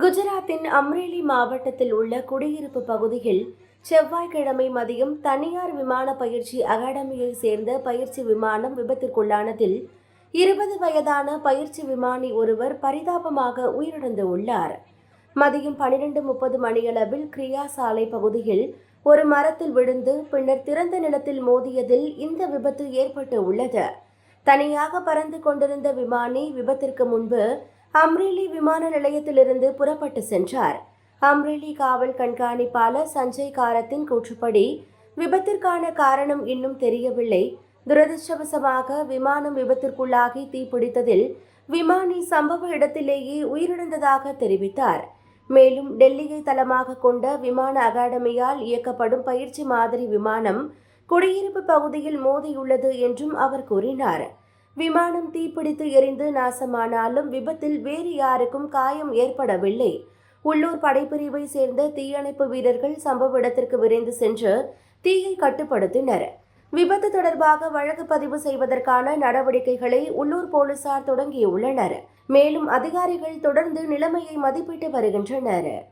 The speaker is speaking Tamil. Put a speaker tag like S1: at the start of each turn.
S1: குஜராத்தின் அம்ரேலி மாவட்டத்தில் உள்ள குடியிருப்பு பகுதியில் செவ்வாய்க்கிழமை மதியம் தனியார் விமான பயிற்சி அகாடமியை சேர்ந்த பயிற்சி விமானம் விபத்திற்குள்ளானதில் இருபது வயதான பயிற்சி விமானி ஒருவர் பரிதாபமாக உயிரிழந்து உள்ளார். மதியம் பனிரெண்டு முப்பது மணியளவில் கிரியா சாலை பகுதியில் ஒரு மரத்தில் விழுந்து பின்னர் திறந்த நிலத்தில் மோதியதில் இந்த விபத்து ஏற்பட்டு உள்ளது. தனியாக பறந்து கொண்டிருந்த விமானி விபத்திற்கு முன்பு அம்ரேலி விமான நிலையத்திலிருந்து புறப்பட்டு சென்றார். அம்ரேலி காவல் கண்காணிப்பாளர் சஞ்சய் காரத்தின் கூற்றுப்படி விபத்திற்கான காரணம் இன்னும் தெரியவில்லை. துரதிர்ஷ்டவசமாக விமானம் விபத்திற்குள்ளாகி தீப்பிடித்ததில் விமானி சம்பவ இடத்திலேயே உயிரிழந்ததாக தெரிவித்தார். மேலும் டெல்லியை தளமாக கொண்ட விமான அகாடமியால் இயக்கப்படும் பயிற்சி மாதிரி விமானம் குடியிருப்பு பகுதியில் மோதியுள்ளது என்றும் அவர் கூறினார். விமானம் தீப்பிடித்து எரிந்து நாசமானாலும் விபத்தில் வேறு யாருக்கும் காயம் ஏற்படவில்லை. உள்ளூர் படைப்பிரிவை சேர்ந்த தீயணைப்பு வீரர்கள் சம்பவ இடத்திற்கு விரைந்து சென்று தீயை கட்டுப்படுத்தினர். விபத்து தொடர்பாக வழக்கு பதிவு செய்வதற்கான நடவடிக்கைகளை உள்ளூர் போலீசார் தொடங்கியுள்ளனர். மேலும் அதிகாரிகள் தொடர்ந்து நிலைமையை மதிப்பிட்டு வருகின்றனர்.